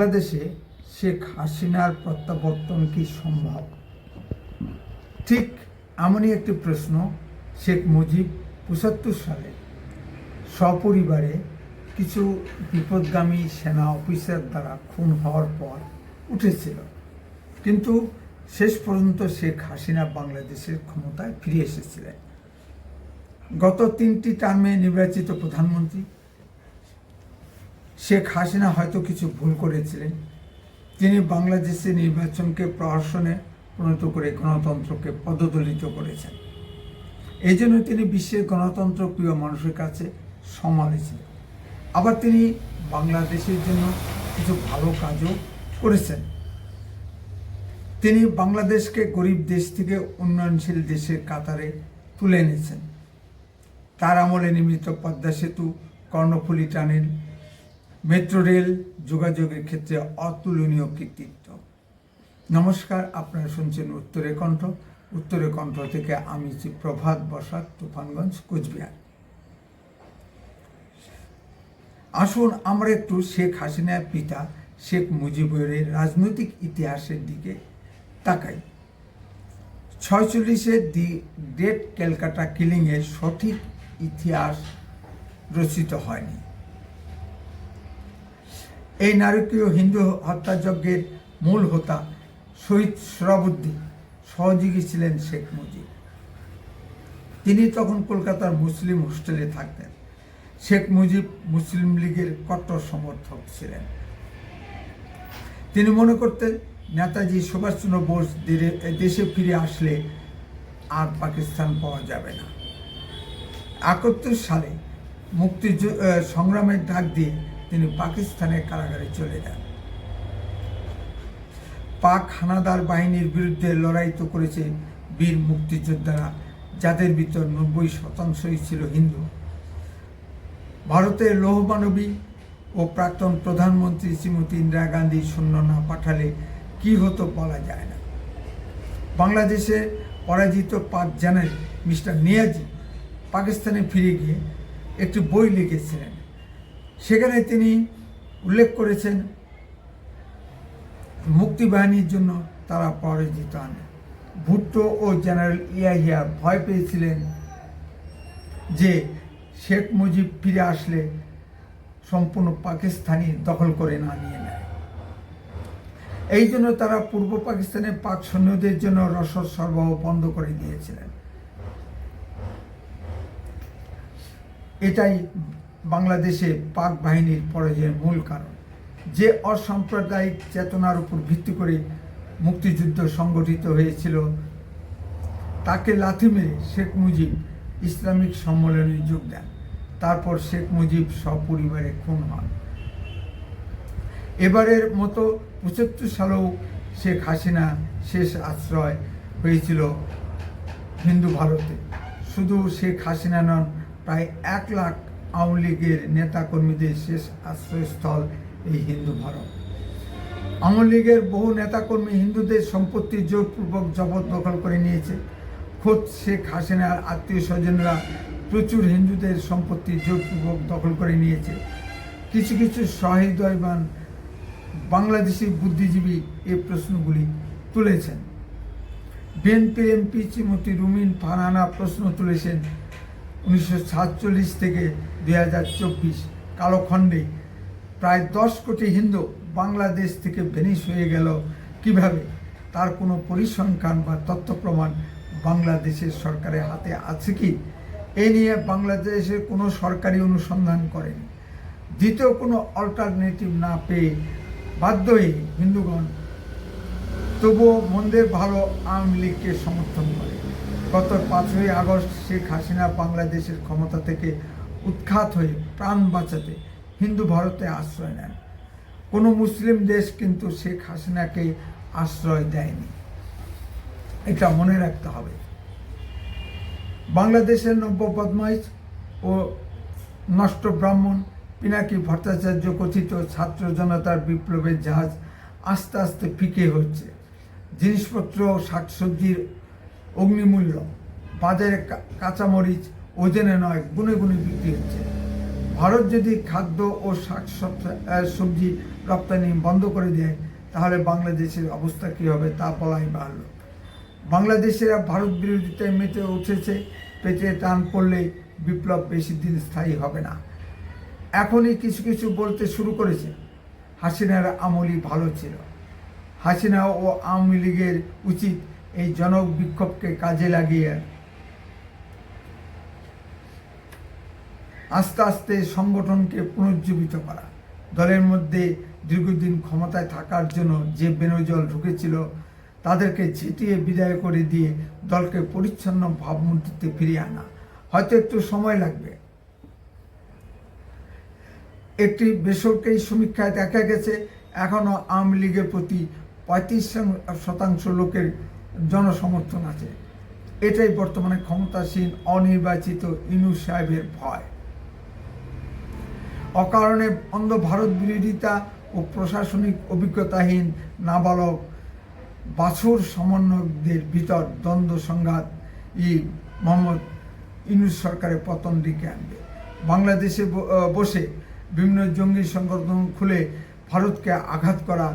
বাংলাদেশে শেখ হাসিনার প্রত্যাবর্তন কি সম্ভব? ঠিক এমনই একটি প্রশ্ন শেখ মুজিব পঁচাত্তর সালে সপরিবারে কিছু বিপদগামী সেনা অফিসার দ্বারা খুন হওয়ার পর উঠেছিল। কিন্তু শেষ পর্যন্ত শেখ হাসিনা বাংলাদেশের ক্ষমতায় ফিরে এসেছিলেন। গত তিনটি টার্মে নির্বাচিত প্রধানমন্ত্রী শেখ হাসিনা হয়তো কিছু ভুল করেছিলেন। তিনি বাংলাদেশের নির্বাচনকে প্রহসনে পরিণত করে গণতন্ত্রকে পদদলিত করেছেন। এই জন্য তিনি বিশ্বের গণতন্ত্র প্রিয় মানুষের কাছে সমালোচিত। আবার তিনি বাংলাদেশের জন্য কিছু ভালো কাজও করেছেন। তিনি বাংলাদেশকে গরিব দেশ থেকে উন্নয়নশীল দেশের কাতারে তুলে এনেছেন। তার আমলে নির্মিত পদ্মা সেতু, কর্ণফুলী টানেল মেট্রো রেল যোগাযোগের ক্ষেত্রে অতুলনীয় কৃতিত্ব। নমস্কার, আপনারা শুনছেন উত্তরে কণ্ঠ। উত্তরে কণ্ঠ থেকে আমি প্রভাত বসাক, তুফানগঞ্জ, কোচবিহার। আসুন আমরা একটু শেখ হাসিনার পিতা, শেখ মুজিবের রাজনৈতিক ইতিহাসের দিকে তাকাই। ছয়চল্লিশের দি গ্রেট ক্যালকাটা কিলিংয়ের সঠিক ইতিহাস রচিত হয়নি। এই নারকীয় হিন্দু হত্যাযজ্ঞের মূল হোতা শহীদ সোহরাবুদ্দিন সহযোগী ছিলেন শেখ মুজিব। তিনি তখন কলকাতার মুসলিম হোস্টেলে থাকতেন। শেখ মুজিব মুসলিম লীগের কট্টর সমর্থক ছিলেন। তিনি মনে করতেন, নেতাজি সুভাষচন্দ্র বোস দেশে ফিরে আসলে আর পাকিস্তান পাওয়া যাবে না। একাত্তর সালে মুক্তি সংগ্রামের ডাক দিয়ে তিনি পাকিস্তানের কারাগারে চলে যান। পাক হানাদার বাহিনীর বিরুদ্ধে লড়াই তো করেছে বীর মুক্তিযোদ্ধারা, যাদের ভিতর নব্বই শতাংশই ছিল হিন্দু। ভারতের লৌহমানবী ও প্রাক্তন প্রধানমন্ত্রী শ্রীমতী ইন্দিরা গান্ধী শূন্য না পাঠালে কি হতো বলা যায় না। বাংলাদেশে পরাজিত পাক জেনারেল মিস্টার নিয়াজি পাকিস্তানে ফিরে গিয়ে একটি বই লিখেছিলেন। সেখানে তিনি উল্লেখ করেছেন মুক্তিবাহিনীর জন্য তারা পরাজিত হন। ভুট্টো ও জেনারেল ইয়াহিয়া ভয় পেয়েছিলেন যে শেখ মুজিব ফিরে আসলে সম্পূর্ণ পাকিস্তানি দখল করে না নিয়ে নেয়। এই জন্য তারা পূর্ব পাকিস্তানে পাক সৈন্যদের জন্য রসদ সরবরাহ বন্ধ করে দিয়েছিলেন। এটাই বাংলাদেশে পাক বাহিনীর পরাজয়ের মূল কারণ। যে অসাম্প্রদায়িক চেতনার উপর ভিত্তি করে মুক্তিযুদ্ধ সংগঠিত হয়েছিল, তাকে লাথি মেরে শেখ মুজিব ইসলামিক সম্মেলনে যোগ দেন। তারপর শেখ মুজিব সপরিবারে খুন হন। এবারের মতো পঁচাত্তর সালেও শেখ হাসিনা শেষ আশ্রয় হয়েছিল হিন্দু ভারতে। শুধু শেখ হাসিনা নন, প্রায় এক লাখ আওয়ামী লীগের নেতাকর্মীদের শেষ আশ্রয়স্থল এই হিন্দু ভারত আওয়ামী লীগের বহু নেতাকর্মী হিন্দুদের সম্পত্তি জোরপূর্বক জবরদখল করে নিয়েছে। খোদ শেখ হাসিনার আত্মীয় স্বজনরা প্রচুর হিন্দুদের সম্পত্তি জোরপূর্বক দখল করে নিয়েছে। কিছু কিছু সহৃদয়বান বাংলাদেশি বুদ্ধিজীবী এই প্রশ্নগুলি তুলেছেন। বিএনপির এমপি শ্রীমতী রুমিন ফারহানা প্রশ্ন তুলেছেন উনিশশো সাতচল্লিশ থেকে দুই হাজার চব্বিশ কালখণ্ডে প্রায় দশ কোটি হিন্দু বাংলাদেশ থেকে ভেনিস হয়ে গেল। কীভাবে? তার কোনো পরিসংখ্যান বা তথ্য প্রমাণ বাংলাদেশের সরকারের হাতে আছে কি? এ নিয়ে বাংলাদেশের কোনো সরকারি অনুসন্ধান করেনি। দ্বিতীয় কোনো অল্টারনেটিভ না পেয়ে বাধ্য হয়ে হিন্দুগণ তবুও মন্দের ভালো আওয়ামী লীগকে সমর্থন করে। গত পাঁচই আগস্ট শেখ হাসিনা বাংলাদেশের ক্ষমতা থেকে উৎখাত হয়ে প্রাণ বাঁচাতে হিন্দু ভারতে আশ্রয় নেন। কোনো মুসলিম দেশ কিন্তু শেখ হাসিনাকে আশ্রয় দেয়নি। এটা মনে রাখতে হবে। বাংলাদেশের নব্য বদমাইশ ও নষ্ট ব্রাহ্মণ পিনাকি ভট্টাচার্য কথিত ছাত্র জনতার বিপ্লবের জাহাজ আস্তে আস্তে ফিকে হচ্ছে। জিনিসপত্র শাকসবজির অগ্নিমূল্য, বাজারে কাঁচামরিচ, ওজনে নয়, গুনে গুনে বিক্রি হচ্ছে। ভারত যদি খাদ্য ও শাক সবজি রপ্তানি বন্ধ করে দেয়, তাহলে বাংলাদেশের অবস্থা কী হবে তা বলাই বাড়ল বাংলাদেশেরা ভারত বিরোধিতায় মেতে উঠেছে পেটে টান পড়লে বিপ্লব বেশি দিন স্থায়ী হবে না। এখনই কিছু কিছু বলতে শুরু করেছে। হাসিনার আমলই ভালো ছিল। হাসিনা ও আওয়ামী লীগের উচিত এই জনক বিক্ষোভকে কাজে লাগিয়ে আস্তে আস্তে সংগঠনকে পুনর্জীবিত করা। দলের মধ্যে দীর্ঘদিন ক্ষমতায় থাকার জন্য যে বেনজল ঢুকেছিল, তাদেরকে ছিটিয়ে বিদায় করে দিয়ে দলকে পরিচ্ছন্ন ভাবমূর্তিতে ফিরিয়ে আনা। হয়তো একটু সময় লাগবে। একটি বেসরকারি সমীক্ষায় দেখা গেছে এখনও আওয়ামী লীগের প্রতি পঁয়ত্রিশ শতাংশ লোকের জনসমর্থন আছে। এটাই বর্তমানে ক্ষমতাসীন, অনির্বাচিত ইনু সাহেবের ভয়। অকারণে অন্ধ ভারত বিরোধিতা ও প্রশাসনিক অভিজ্ঞতাহীন নাবালক বাছুর সমন্বয়কদের ভিতর দ্বন্দ্ব সংঘাত ই মোহাম্মদ ইনুস সরকারের পতন ডেকে আনবে। বাংলাদেশে বসে বিভিন্ন জঙ্গি সংগঠন খুলে ভারতকে আঘাত করা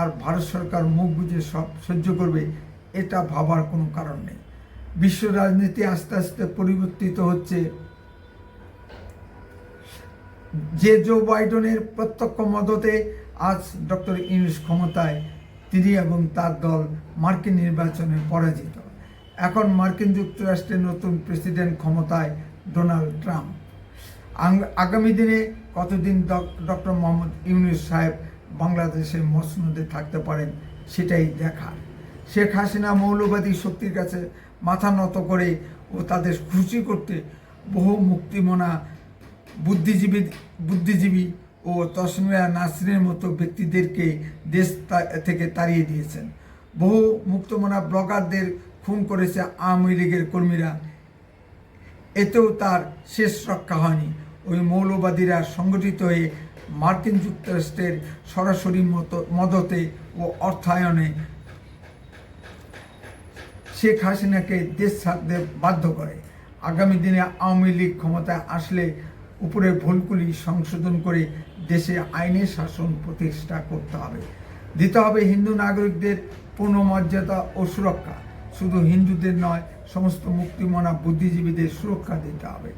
আর ভারত সরকার মুখ বুজে সব সহ্য করবে এটা ভাবার কোনো কারণ নেই। বিশ্ব রাজনীতি আস্তে আস্তে পরিবর্তিত হচ্ছে। যে জো বাইডেনের প্রত্যক্ষ মদতে আজ ডক্টর ইউনুস ক্ষমতায়, তিনি এবং তার দল মার্কিন নির্বাচনে পরাজিত। এখন মার্কিন যুক্তরাষ্ট্রের নতুন প্রেসিডেন্ট ক্ষমতায় ডোনাল্ড ট্রাম্প। আগামী দিনে কতদিন ডক্টর মোহাম্মদ ইউনুস সাহেব বাংলাদেশের মসনদে থাকতে পারেন, সেটাই দেখার। শেখ হাসিনা মৌলবাদী শক্তির কাছে মাথা নত করে ও তাদের খুশি করতে বহু মুক্তিমনা বুদ্ধিজীবী বুদ্ধিজীবী ও তসমিয়া নাসরিনের মতো ব্যক্তিদেরকে দেশ থেকে তাড়িয়ে দিয়েছেন। বহু মুক্তমনা ব্লগারদের খুন করেছে আওয়ামী লীগের কর্মীরা। এতেও তার শেষ রক্ষা হয়নি। ওই মৌলবাদীরা সংগঠিত হয়ে মার্কিন যুক্তরাষ্ট্রের সরাসরি মতো, মদতে ও অর্থায়নে শেখ হাসিনাকে দেশ ছাড়তে বাধ্য করে। আগামী দিনে আওয়ামী লীগ ক্ষমতায় আসলে উপরে ভুলগুলি সংশোধন করে দেশে আইনের শাসন প্রতিষ্ঠা করতে হবে। দিতে হবে হিন্দু নাগরিকদের পূর্ণ মর্যাদা ও সুরক্ষা। শুধু হিন্দুদের নয়, সমস্ত মুক্তিমনা বুদ্ধিজীবীদের সুরক্ষা দিতে হবে।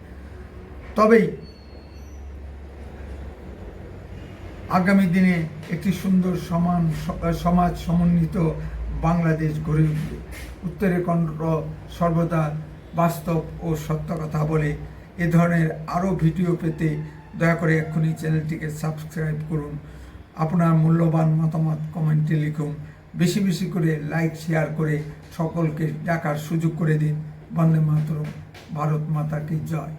তবেই আগামী দিনে একটি সুন্দর সমান সমাজ সমন্বিত বাংলাদেশ গড়ে উঠবে উত্তরের কণ্ঠ সর্বদা বাস্তব ও সত্য কথা বলে এ ধরনের আরও ভিডিও পেতে দয়া করে এক্ষুনি চ্যানেলটিকে সাবস্ক্রাইব করুন। আপনার মূল্যবান মতামত কমেন্টে লিখুন। বেশি বেশি করে লাইক, শেয়ার করে সকলকে ডাকার সুযোগ করে দিন। বন্দে মাতরম, ভারত মাতা কি জয়।